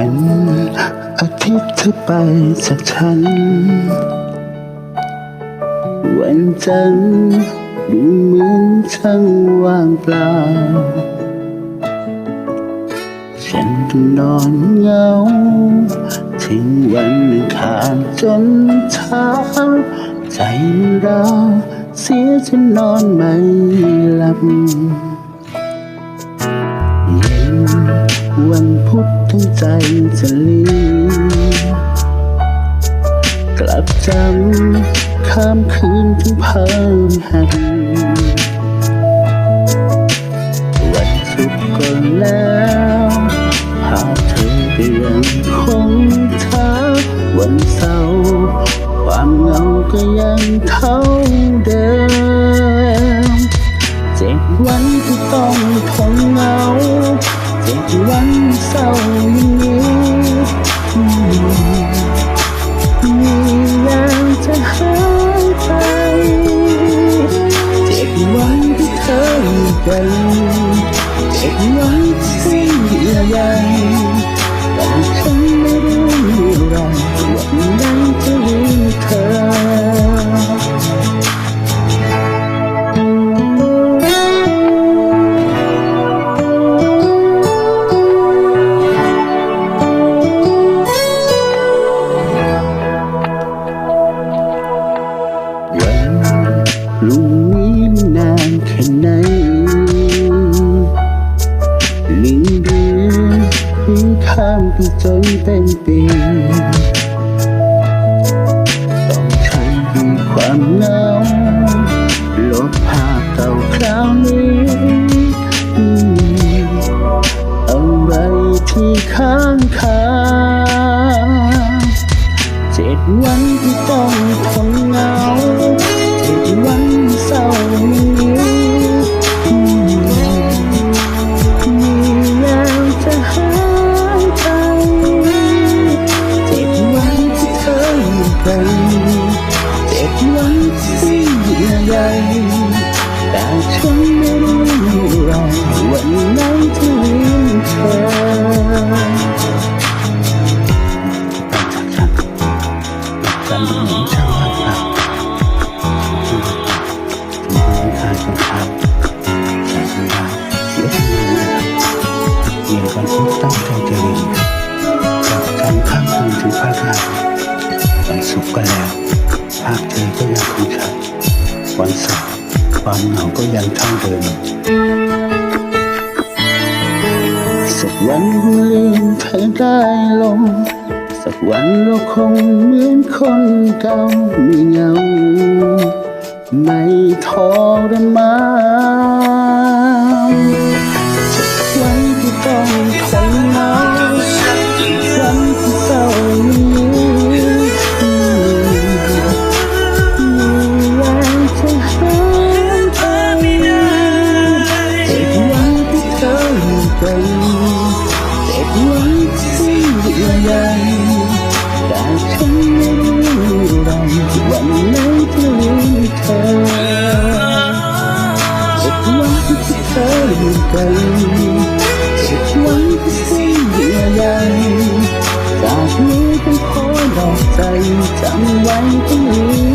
วันอาทิตย์เธอไปจากฉัน วันจันทร์ดูเหมือนช่างว่างเปล่า ฉันต้องนอนเหงาถึงวันอังคารจนเช้าใจมันร้าวเสียจนนอนไม่หลับ วันพุธทั้งใจจะลีกลับจำข้ามคืนถึงเพิ่มหันวันศุกร์ก็แล้วภาพเธอก็ยังคงเท่าวันเสาร์ความเหงาก็ยังเท่าเดิมเจ็ดวันที่ต้อง วันเศร้าอย่างนี้อืมมีแรงจะหายไปเจ็ดวันที่เธออยู่ไกลเจ็ดวั ไปจนเป็นปีต้องใช้ด้วยความเหงาลบภาพเก่าคราวนี้อืมอะไรที่ค้างคาเจ็ดวันที่ต้องทนเหงาเจ็ดวันเศร้า แต่ฉันไม่รู้ไรวันไหนเธอ ความเหงาก็ยังเท่าเดิมสักวันลืมเธอได้ลง สักวันเราคงเหมือนคนเก่าไม่เหงา ไม่ทรมาน กลเจ็ดวันที่เยื่อใยแต่ฉันไม่รู้ไรวันไหนจะลืมเธอเจ็ดวันที่เธออยู่ไกลเจ็ดวันที่สิ้นเยื่อใยจากนี้ต้องขอบอกใจจำไว้ต้องลื